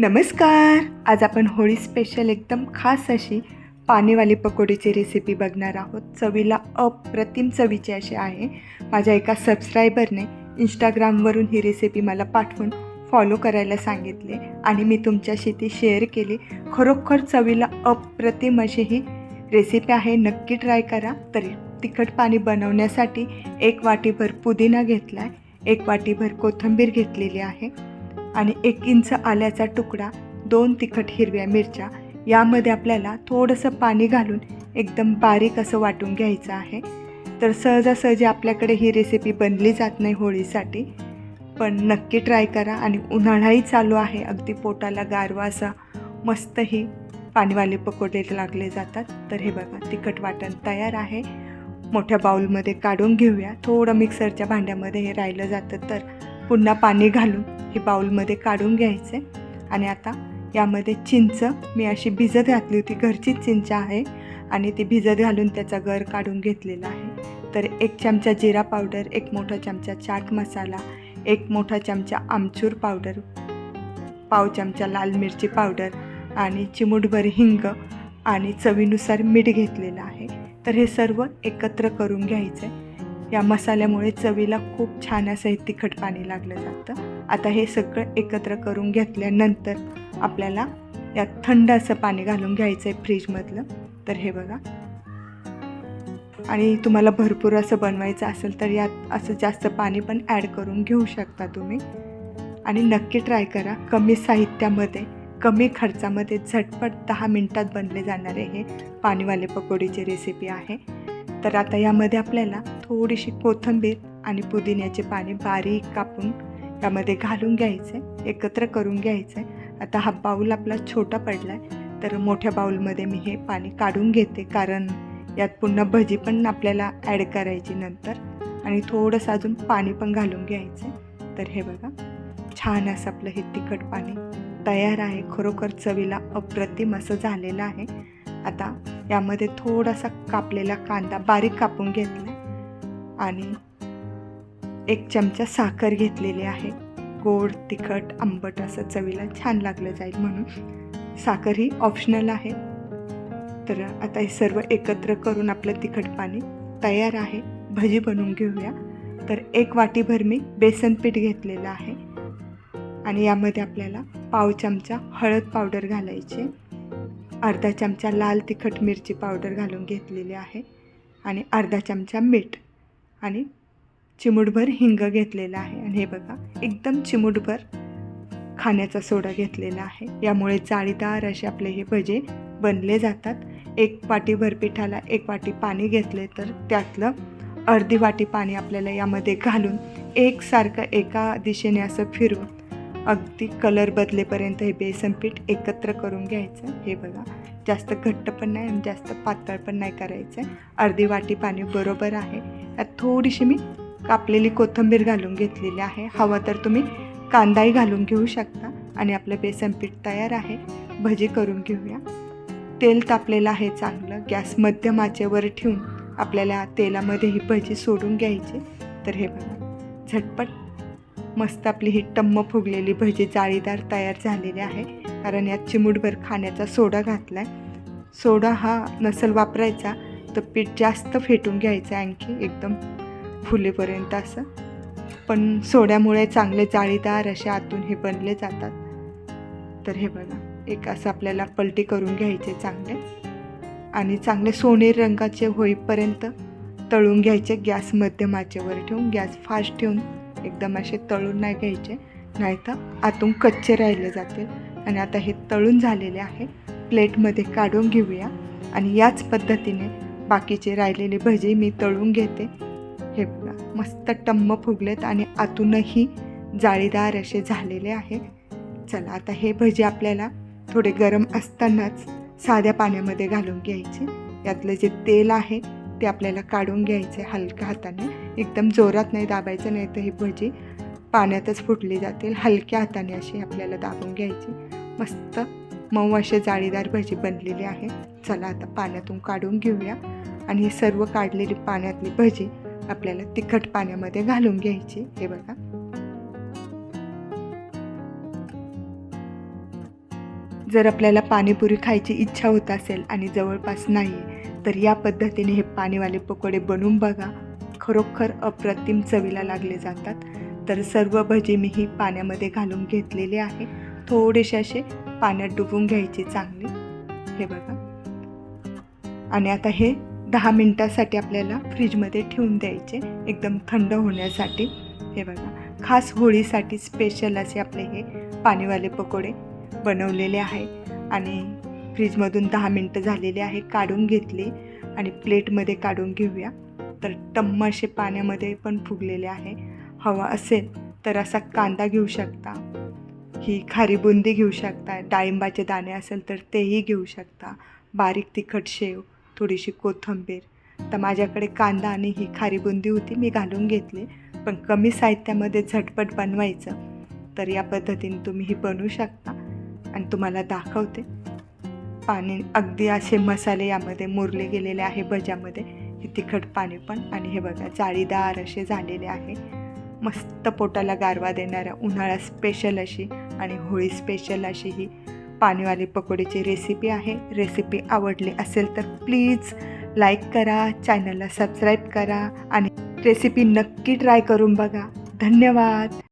नमस्कार. आज आपण होळी स्पेशल एकदम खास अशी पाणीवाली पकोडीची रेसिपी बघणार आहोत. चवीला अप्रतिम चवीची अशी आहे. माझ्या एका सबस्क्रायबरने इंस्टाग्रामवरून ही रेसिपी मला पाठवून फॉलो करायला सांगितले आणि मी तुमच्याशी ती शेअर केली. खरोखर चवीला अप्रतिम अशी ही रेसिपी आहे. नक्की ट्राय करा. तरी तिखट पाणी बनवण्यासाठी एक वाटीभर पुदिना घेतला आहे एक वाटीभर कोथिंबीर घेतलेली आहे. आणि एक इंच आल्याचा तुकडा दोन तिखट हिरव्या मिरच्या यामध्ये आपल्याला थोडंसं पाणी घालून एकदम बारीक असं वाटून घ्यायचं आहे. तर सहजासहजी आपल्याकडे ही रेसिपी बनली जात नाही होळीसाठी पण नक्की ट्राय करा आणि उन्हाळाही चालू आहे. अगदी पोटाला गारवा असा मस्तही पाणीवाले पकोडे लागले जातात. तर हे बघा तिखट वाटण तयार आहे. मोठ्या बाऊलमध्ये काढून घेऊया. थोडं मिक्सरच्या भांड्यामध्ये हे राहिलं जातं. तर पुन्हा पाणी घालून हे बाऊलमध्ये काढून घ्यायचे. आणि आता यामध्ये चिंच मी अशी भिजत घातली होती घरचीच चिंच आहे. आणि ती भिजत घालून त्याचा गर काढून घेतलेला आहे. तर एक चमचा जिरा पावडर एक मोठा चमचा चाट मसाला एक मोठा चमचा आमचूर पावडर पाव चमचा लाल मिरची पावडर आणि चिमूटभर हिंग आणि चवीनुसार मीठ घेतलेलं आहे. तर हे सर्व एकत्र करून घ्यायचं. आहे या मसाल्यामुळे चवीला खूप छान असं हे तिखट पाणी लागलं जातं. आता हे सगळं एकत्र करून घेतल्यानंतर आपल्याला यात थंड असं पाणी घालून घ्यायचं आहे फ्रीजमधलं. तर हे बघा. आणि तुम्हाला भरपूर असं बनवायचं असेल तर यात असं जास्त पाणी पण ॲड करून घेऊ शकता तुम्ही. आणि नक्की ट्राय करा. कमी साहित्यामध्ये कमी खर्चामध्ये झटपट दहा मिनटात बनले जाणारे हे पाणीवाले पकोडीची रेसिपी आहे. तर आता यामध्ये आपल्याला थोडीशी कोथिंबीर आणि पुदिन्याचे पाणी बारीक कापून यामध्ये घालून घ्यायचे एकत्र करून घ्यायचे. आता हा बाऊल आपला छोटा पडला आहे तर मोठ्या बाऊलमध्ये मी हे पाणी काढून घेते कारण यात पुन्हा भजी पण आपल्याला ॲड करायची नंतर. आणि थोडंसं अजून पाणी पण घालून घ्यायचं. तर हे बघा छान असं आपलं हे तिखट पाणी तयार आहे. खरोखर चवीला अप्रतिम असं झालेलं आहे. आता यामध्ये थोडासा कापलेला कांदा बारीक कापून घेतला आणि एक चमचा साखर घेतलेली आहे. गोड तिखट आंबट असं चवीला छान लागलं जाईल म्हणून. साखर ही ऑप्शनल आहे. तर आता हे सर्व एकत्र करून आपलं तिखट पाणी तयार आहे. भजी बनवून घेऊया. तर एक वाटीभर मी बेसन पीठ घेतलेलं आहे. आणि यामध्ये आपल्याला पाव चमचा हळद पावडर घालायची अर्धा चमचा लाल तिखट मिरची पावडर घालून घेतलेली आहे आणि अर्धा चमचा मीठ आणि चिमूटभर हिंग घेतलेलं आहे. आणि हे बघा एकदम चिमूटभर खाण्याचा सोडा घेतलेला आहे. यामुळे जाळीदार असे आपले हे भजे बनले जातात. एक वाटी पिठाला एक वाटी पाणी घेतले तर त्यातलं अर्धी वाटी पाणी आपल्याला यामध्ये घालून एकसारखं एका दिशेने असं फिरवून अगदी कलर बदलेपर्यंत हे बेसन पीठ एकत्र करून घ्यायचं. हे बघा जास्त घट्ट पण नाही आणि जास्त पातळ पण नाही करायचं. अर्धी वाटी पाणी बरोबर आहे. त्यात थोडीशी मी कापलेली कोथिंबीर घालून घेतलेली आहे. हवा तर तुम्ही कांदाही घालून घेऊ शकता आणि आपलं बेसन पीठ तयार आहे. भजी करून घेऊया. तेल तापलेलं आहे चांगलं. गॅस मध्यम आचेवर ठेवून आपल्याला तेलामध्ये ही भजी सोडून घ्यायची. तर हे बघा झटपट मस्त आपली ही टम्म फुगलेली भजी जाळीदार तयार झालेली आहे. कारण यात चिमूटभर खाण्याचा सोडा घातला आहे सोडा हा नसल वापरायचा तर पीठ जास्त फेटून घ्यायचं आणखी एकदम फुलेपर्यंत असं. पण सोड्यामुळे चांगले जाळीदार असे आतून हे बनले जातात. तर हे बघा एक असं आपल्याला पलटी करून घ्यायचे चांगले. आणि चांगले सोनेरी रंगाचे होईपर्यंत तळून घ्यायचे गॅस मध्यमाचेवर ठेवून गॅस फास्ट ठेवून एकदम असे तळून नाही घ्यायचे. नाहीतर आतून कच्चे राहिले जातील. आणि आता हे तळून झालेले आहे. प्लेटमध्ये काढून घेऊया. आणि याच पद्धतीने बाकीचे राहिलेले भजी मी तळून घेते. हे बघा मस्त टम्म फुगलेत आणि आतूनही जाळीदार असे झालेले आहे. चला आता हे भजी आपल्याला थोडे गरम असतानाच साध्या पाण्यामध्ये घालून घ्यायचे. यातलं जे तेल आहे ते आपल्याला काढून घ्यायचे हलक्या हाताने. एकदम जोरात नाही दाबायचं नाही तर ही भजी पाण्यातच फुटली जातील. हलक्या हाताने अशी आपल्याला दाबून घ्यायची. मस्त मऊ असे जाळीदार भजी बनलेली आहे. चला आता पाण्यातून काढून घेऊया. आणि ही सर्व काढलेली पाण्यातली भजी आपल्याला तिखट पाण्यामध्ये घालून घ्यायची. हे बघा. जर आपल्याला पाणीपुरी खायची इच्छा होत असेल आणि जवळपास नाही आहे तर या पद्धतीने हे पाणीवाले पकोडे बनवून बघा. खरोखर अप्रतिम चवीला लागले जातात. तर सर्व भजी मी ही पाण्यामध्ये घालून घेतलेले आहे. थोडेसे असे पाण्यात डुबून घ्यायचे चांगले. हे बघा. आणि आता हे दहा मिनटासाठी आपल्याला फ्रीजमध्ये ठेवून द्यायचे. एकदम थंड होण्यासाठी. हे बघा. खास होळीसाठी स्पेशल असे आपले हे पाणीवाले पकोडे बनवलेले आहे. आणि फ्रीजमधून दहा मिनटं झालेले आहे काढून घेतले आणि प्लेटमध्ये काढून घेऊया. तर टम्म असे पाण्यामध्ये पण फुगलेले आहे. हवा असेल तर असा कांदा घेऊ शकता. ही खारी बुंदी घेऊ शकता. डाळिंबाचे दाणे असेल तर तेही घेऊ शकता. बारीक तिखट शेव थोडीशी कोथिंबीर. तर माझ्याकडे कांदा आणि ही खारी बुंदी होती मी घालून घेतली. पण कमी साहित्यामध्ये झटपट बनवायचं. तर या पद्धतीने तुम्ही ही बनवू शकता. आणि तुम्हाला दाखवते. पाणी अगदी असे मसाले यामध्ये मुरले गेलेले आहे भज्यामध्ये. हे तिखट पाणी पण. आणि हे बघा जाळीदार असे झालेले आहे. मस्त पोटाला गारवा देणाऱ्या उन्हाळा स्पेशल अशी आणि होळी स्पेशल अशी ही पाणीवाली पकोडीची रेसिपी आहे. रेसिपी आवडली असेल तर प्लीज लाईक करा चॅनलला सबस्क्राईब करा आणि रेसिपी नक्की ट्राय करून बघा. धन्यवाद!